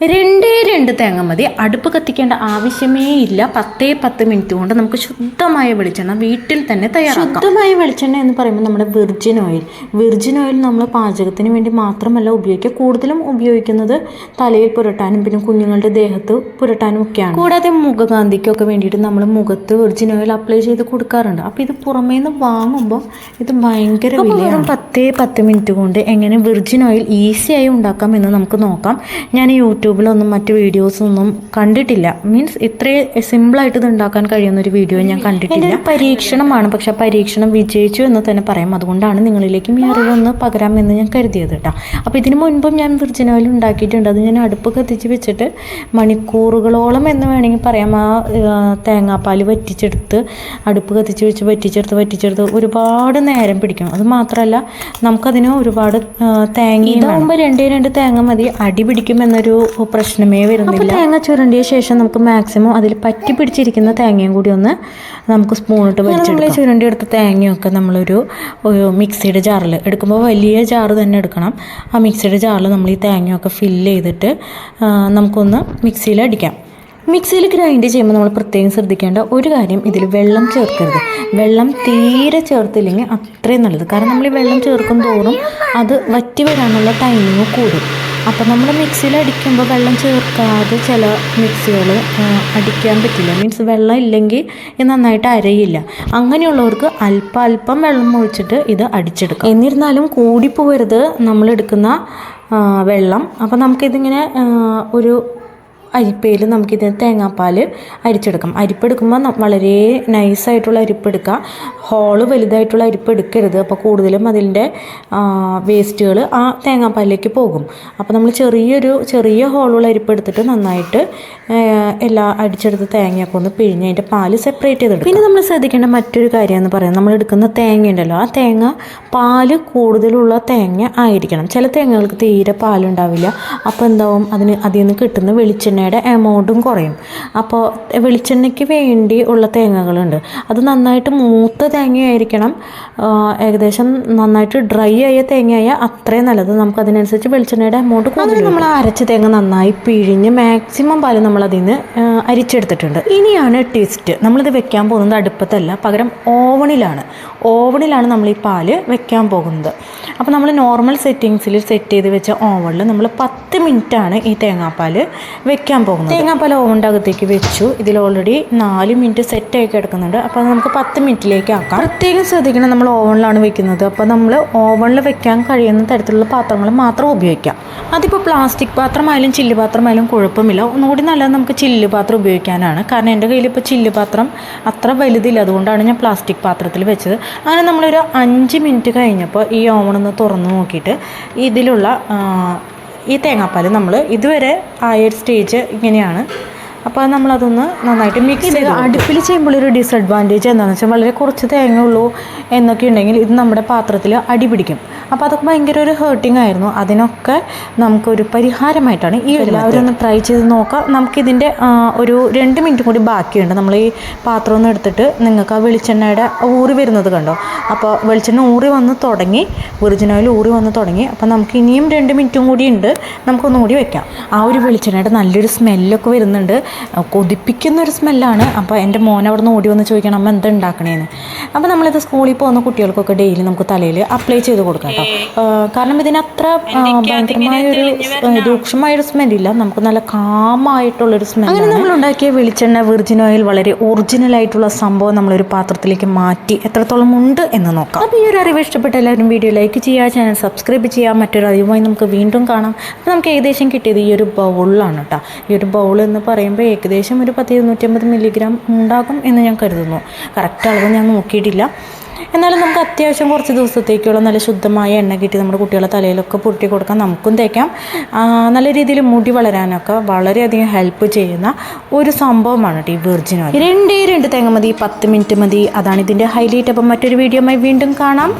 രണ്ടേ രണ്ട് തേങ്ങ മതി. അടുപ്പ് കത്തിക്കേണ്ട ആവശ്യമേ ഇല്ല. പത്തേ പത്ത് മിനിറ്റ് കൊണ്ട് നമുക്ക് ശുദ്ധമായ വെളിച്ചെണ്ണ വീട്ടിൽ തന്നെ തയ്യാറാക്കാം. ശുദ്ധമായ വെളിച്ചെണ്ണ എന്ന് പറയുമ്പോൾ നമ്മുടെ വിർജിൻ ഓയിൽ വിർജിൻ ഓയിൽ നമ്മൾ പാചകത്തിന് വേണ്ടി മാത്രമല്ല ഉപയോഗിക്കുക. കൂടുതലും ഉപയോഗിക്കുന്നത് തലയിൽ പുരട്ടാനും പിന്നെ കുഞ്ഞുങ്ങളുടെ ദേഹത്ത് പുരട്ടാനും ഒക്കെയാണ്. കൂടാതെ മുഖകാന്തിക്കൊക്കെ വേണ്ടിയിട്ട് നമ്മൾ മുഖത്ത് വിർജിൻ ഓയിൽ അപ്ലൈ ചെയ്ത് കൊടുക്കാറുണ്ട്. അപ്പോൾ ഇത് പുറമേ നിന്ന് വാങ്ങുമ്പോൾ ഇത് ഭയങ്കര വിലയാണ്. പത്തേ പത്ത് മിനിറ്റ് കൊണ്ട് എങ്ങനെ വിർജിൻ ഓയിൽ ഈസിയായി ഉണ്ടാക്കാം എന്ന് നമുക്ക് നോക്കാം. ഞാൻ യൂട്യൂബിലൊന്നും മറ്റ് വീഡിയോസൊന്നും കണ്ടിട്ടില്ല. മീൻസ് ഇത്രയും സിമ്പിളായിട്ട് ഇത് ഉണ്ടാക്കാൻ കഴിയുന്ന ഒരു വീഡിയോ ഞാൻ കണ്ടിട്ടില്ല. പരീക്ഷണമാണ്. പക്ഷെ ആ പരീക്ഷണം വിജയിച്ചു എന്ന് തന്നെ പറയാം. അതുകൊണ്ടാണ് നിങ്ങളിലേക്കും ഈ അറിവൊന്ന് പകരാമെന്ന് ഞാൻ കരുതിയത് കേട്ടോ. അപ്പോൾ ഇതിന് മുൻപും ഞാൻ വിർജിൻ ഓയിൽ ഉണ്ടാക്കിയിട്ടുണ്ട്. അത് ഞാൻ അടുപ്പ് കത്തിച്ച് വെച്ചിട്ട് മണിക്കൂറുകളോളം എന്ന് വേണമെങ്കിൽ പറയാം. ആ തേങ്ങാപ്പാൽ വറ്റിച്ചെടുത്ത് അടുപ്പ് കത്തിച്ച് വെച്ച് വറ്റിച്ചെടുത്ത് വറ്റിച്ചെടുത്ത് ഒരുപാട് നേരം പിടിക്കും അത് മാത്രമല്ല നമുക്കതിന് ഒരുപാട് തേങ്ങ ഇതാകുമ്പോൾ രണ്ടേ രണ്ട് തേങ്ങ മതി. അടി പിടിക്കും എന്നൊരു പ്രശ്നമേ വരുന്നില്ല തേങ്ങ ചുരണ്ടിയ ശേഷം നമുക്ക് മാക്സിമം അതിൽ പറ്റി പിടിച്ചിരിക്കുന്ന തേങ്ങയും കൂടി ഒന്ന് നമുക്ക് സ്പൂണിട്ട് വെച്ചിട്ട് നമ്മൾ ചുരണ്ടി എടുത്ത തേങ്ങയൊക്കെ നമ്മളൊരു ഒരു മിക്സിയുടെ ജാറിൽ എടുക്കുമ്പോൾ വലിയ ജാറ് തന്നെ എടുക്കണം. ആ മിക്സിയുടെ ജാറിൽ നമ്മൾ ഈ തേങ്ങയൊക്കെ ഫില്ല് ചെയ്തിട്ട് നമുക്കൊന്ന് മിക്സിയിൽ അടിക്കാം. മിക്സിയിൽ ഗ്രൈൻഡ് ചെയ്യുമ്പോൾ നമ്മൾ പ്രത്യേകം ശ്രദ്ധിക്കേണ്ട ഒരു കാര്യം ഇതിൽ വെള്ളം ചേർക്കരുത്. വെള്ളം തീരെ ചേർത്തില്ലെങ്കിൽ അത്രയും നല്ലത്. കാരണം നമ്മൾ ഈ വെള്ളം ചേർക്കും തോറും അത് വറ്റി വരാനുള്ള ടൈമിങ് കൂടും. അപ്പോൾ നമ്മൾ മിക്സിയിൽ അടിക്കുമ്പോൾ വെള്ളം ചേർക്കാതെ ചില മിക്സികൾ അടിക്കാൻ പറ്റില്ല. മീൻസ് വെള്ളം ഇല്ലെങ്കിൽ ഇത് നന്നായിട്ട് അരയില്ല. അങ്ങനെയുള്ളവർക്ക് അല്പം അല്പം വെള്ളം ഒഴിച്ചിട്ട് ഇത് അടിച്ചെടുക്കാം. എന്നിരുന്നാലും കൂടിപ്പോവരുത് നമ്മളെടുക്കുന്ന എടുക്കുന്ന വെള്ളം. അപ്പോൾ നമുക്കിതിങ്ങനെ ഒരു അരിപ്പയിൽ നമുക്കിത് തേങ്ങാപ്പാൽ അരിച്ചെടുക്കാം. അരിപ്പെടുക്കുമ്പോൾ വളരെ നൈസായിട്ടുള്ള അരിപ്പെടുക്കുക ഹോൾ വലുതായിട്ടുള്ള അരിപ്പ് എടുക്കരുത് അപ്പോൾ കൂടുതലും അതിന്റെ വേസ്റ്റുകൾ ആ തേങ്ങാപ്പാലിലേക്ക് പോകും. അപ്പോൾ നമ്മൾ ചെറിയൊരു ചെറിയ ഹോളുള്ള അരിപ്പ് എടുത്തിട്ട് നന്നായിട്ട് എല്ലാ അടിച്ചെടുത്ത തേങ്ങയൊക്കെ ഒന്ന് പിഴിഞ്ഞ് അതിന്റെ പാൽ സെപ്പറേറ്റ് ചെയ്തെടുക്കും. പിന്നെ നമ്മൾ ശ്രദ്ധിക്കേണ്ട മറ്റൊരു കാര്യം എന്ന് പറയുന്നത് നമ്മൾ എടുക്കുന്ന തേങ്ങ ഉണ്ടല്ലോ ആ തേങ്ങ പാൽ കൂടുതലുള്ള തേങ്ങ ആയിരിക്കണം. ചില തേങ്ങകൾക്ക് തീരെ പാലുണ്ടാവില്ല. അപ്പോൾ എന്താവും? അതിന് അതിൽ നിന്ന് കിട്ടുന്ന വെളിച്ചെണ്ണയുടെ എമൗണ്ടും കുറയും. അപ്പോൾ വെളിച്ചെണ്ണയ്ക്ക് വേണ്ടി ഉള്ള തേങ്ങകളുണ്ട്. അത് നന്നായിട്ട് മൂത്ത തേങ്ങയായിരിക്കണം. ഏകദേശം നന്നായിട്ട് ഡ്രൈ ആയ തേങ്ങയായ അത്രയും നല്ലത്. നമുക്ക് അതിനനുസരിച്ച് വെളിച്ചെണ്ണയുടെ എമൗണ്ട് കൂടുതൽ നമ്മൾ അരച്ച തേങ്ങ നന്നായി പിഴിഞ്ഞ് മാക്സിമം പാൽ നമ്മൾ അതിൽ നിന്ന് അരിച്ചെടുത്തിട്ടുണ്ട്. ഇനിയാണ് ട്വിസ്റ്റ് നമ്മളിത് വെക്കാൻ പോകുന്നത് അടുപ്പത്തല്ല പകരം ഓവണിലാണ്. ഓവണിലാണ് നമ്മൾ ഈ പാൽ വെക്കാൻ പോകുന്നത്. അപ്പോൾ നമ്മൾ നോർമൽ സെറ്റിങ്സിൽ സെറ്റ് ചെയ്ത് വെച്ച ഓവണിൽ നമ്മൾ പത്ത് മിനിറ്റാണ് ഈ തേങ്ങാപ്പാൽ വെക്കാൻ പോകുന്നത്. തേങ്ങാപ്പാൽ ഓവണ്ടകത്തേക്ക് അകത്തേക്ക് വെച്ചു. ഇതിൽ ഓൾറെഡി നാല് മിനിറ്റ് സെറ്റായി കിടക്കുന്നുണ്ട്. അപ്പോൾ അത് നമുക്ക് പത്ത് മിനിറ്റിലേക്ക് ആക്കാം. പ്രത്യേകം ശ്രദ്ധിക്കണം നമ്മൾ ഓവണിലാണ് വെക്കുന്നത്. അപ്പോൾ നമ്മൾ ഓവണിൽ വെക്കാൻ കഴിയുന്ന തരത്തിലുള്ള പാത്രങ്ങൾ മാത്രം ഉപയോഗിക്കാം. അതിപ്പോൾ പ്ലാസ്റ്റിക് പാത്രമായാലും ചില്ല് പാത്രമായാലും കുഴപ്പമില്ല. ഒന്നുകൂടി നല്ലത് നമുക്ക് ചില്ല് പാത്രം ഉപയോഗിക്കാനാണ്. കാരണം എന്റെ കയ്യിൽ ഇപ്പോൾ ചില്ല് പാത്രം അത്ര വലുതില്ല. അതുകൊണ്ടാണ് ഞാൻ പ്ലാസ്റ്റിക് പാത്രത്തിൽ വെച്ചത്. അങ്ങനെ നമ്മളൊരു അഞ്ച് മിനിറ്റ് കഴിഞ്ഞപ്പോൾ ഈ ഓവൺ ഒന്ന് തുറന്ന് നോക്കിയിട്ട് ഇതിലുള്ള ഈ തേങ്ങാപ്പാൽ നമ്മൾ ഇതുവരെ ആയ ഒരു സ്റ്റേജ് ഇങ്ങനെയാണ്. അപ്പോൾ നമ്മളതൊന്ന് നന്നായിട്ട് മിക്സ് ചെയ്ത് അടുപ്പിൽ ചെയ്യുമ്പോൾ ഒരു ഡിസഡ്വാന്റേജ് എന്താണെന്ന് വെച്ചാൽ വളരെ കുറച്ച് തേങ്ങ ഉള്ളൂ എന്നൊക്കെ ഉണ്ടെങ്കിൽ ഇത് നമ്മുടെ പാത്രത്തിൽ അടി പിടിക്കും. അപ്പോൾ അതൊക്കെ ഭയങ്കര ഒരു ഹേർട്ടിംഗ് ആയിരുന്നു. അതിനൊക്കെ നമുക്കൊരു പരിഹാരമായിട്ടാണ് ഈ എല്ലാവരും ഒന്ന് ട്രൈ ചെയ്ത് നോക്കാം. നമുക്കിതിന്റെ ഒരു രണ്ട് മിനിറ്റ് കൂടി ബാക്കിയുണ്ട്. നമ്മൾ ഈ പാത്രം ഒന്ന് എടുത്തിട്ട് നിങ്ങൾക്ക് ആ വെളിച്ചെണ്ണയുടെ ഊറി വരുന്നത് കണ്ടോ? അപ്പോൾ വെളിച്ചെണ്ണ ഊറി വന്ന് തുടങ്ങി ഒറിജിനൽ ഓയിൽ ഊറി വന്ന് തുടങ്ങി. അപ്പോൾ നമുക്ക് ഇനിയും രണ്ട് മിനിറ്റും കൂടി ഉണ്ട്. നമുക്കൊന്നും കൂടി വെക്കാം. ആ ഒരു വെളിച്ചെണ്ണയുടെ നല്ലൊരു സ്മെല്ലൊക്കെ വരുന്നുണ്ട്. കൊതിപ്പിക്കുന്ന ഒരു സ്മെല്ലാണ് അപ്പോൾ എന്റെ മോൻ അവിടെ നിന്ന് ഓടി വന്ന് ചോദിക്കണം അമ്മ എന്താ ഉണ്ടാക്കണേന്ന്? അപ്പോൾ നമ്മളിത് സ്കൂളിൽ പോകുന്ന കുട്ടികൾക്കൊക്കെ ഡെയിലി നമുക്ക് തലയിൽ അപ്ലൈ ചെയ്ത് കൊടുക്കാം. കേട്ടോ. കാരണം ഇതിനത്ര ഭയങ്കരമായൊരു രൂക്ഷമായൊരു സ്മെല്ലില്ല. നമുക്ക് നല്ല കാമായിട്ടുള്ളൊരു സ്മെൽ അങ്ങനെ നമ്മൾ ഉണ്ടാക്കിയ വെളിച്ചെണ്ണ വിർജിൻ ഓയിൽ വളരെ ഒറിജിനൽ ആയിട്ടുള്ള സംഭവം നമ്മളൊരു പാത്രത്തിലേക്ക് മാറ്റി എത്രത്തോളം ഉണ്ട് എന്ന് നോക്കാം. അപ്പോൾ ഈ ഒരു അറിവ് ഇഷ്ടപ്പെട്ട എല്ലാവരും വീഡിയോ ലൈക്ക് ചെയ്യുക ചാനൽ സബ്സ്ക്രൈബ് ചെയ്യുക മറ്റൊരു അറിവുമായി നമുക്ക് വീണ്ടും കാണാം. അപ്പോൾ നമുക്ക് ഏകദേശം കിട്ടിയത് ഈ ഒരു ബൗളിലാണ് കേട്ടോ ഈ ഒരു ബൗൾ എന്ന് പറയുമ്പോൾ ഏകദേശം ഒരു പത്ത് ഇരുന്നൂറ്റമ്പത് മില്ലിഗ്രാം ഉണ്ടാകും എന്ന് ഞാൻ കരുതുന്നു. കറക്റ്റ് അളവ് ഞാൻ നോക്കിയിട്ടില്ല. എന്നാലും നമുക്ക് അത്യാവശ്യം കുറച്ച് ദിവസത്തേക്കുള്ള നല്ല ശുദ്ധമായ എണ്ണ കിട്ടി നമ്മുടെ കുട്ടികളെ തലയിലൊക്കെ പുരട്ടി കൊടുക്കാൻ നമുക്കും തേക്കാം. നല്ല രീതിയിൽ മുടി വളരാനൊക്കെ വളരെയധികം ഹെൽപ്പ് ചെയ്യുന്ന ഒരു സംഭവമാണ് ഈ വിർജിൻ ഓയിൽ രണ്ടേ രണ്ട് തേങ്ങ മതി പത്ത് മിനിറ്റ് മതി. അതാണ് ഇതിന്റെ ഹൈലൈറ്റ് അപ്പം മറ്റൊരു വീഡിയോയുമായി വീണ്ടും കാണാം.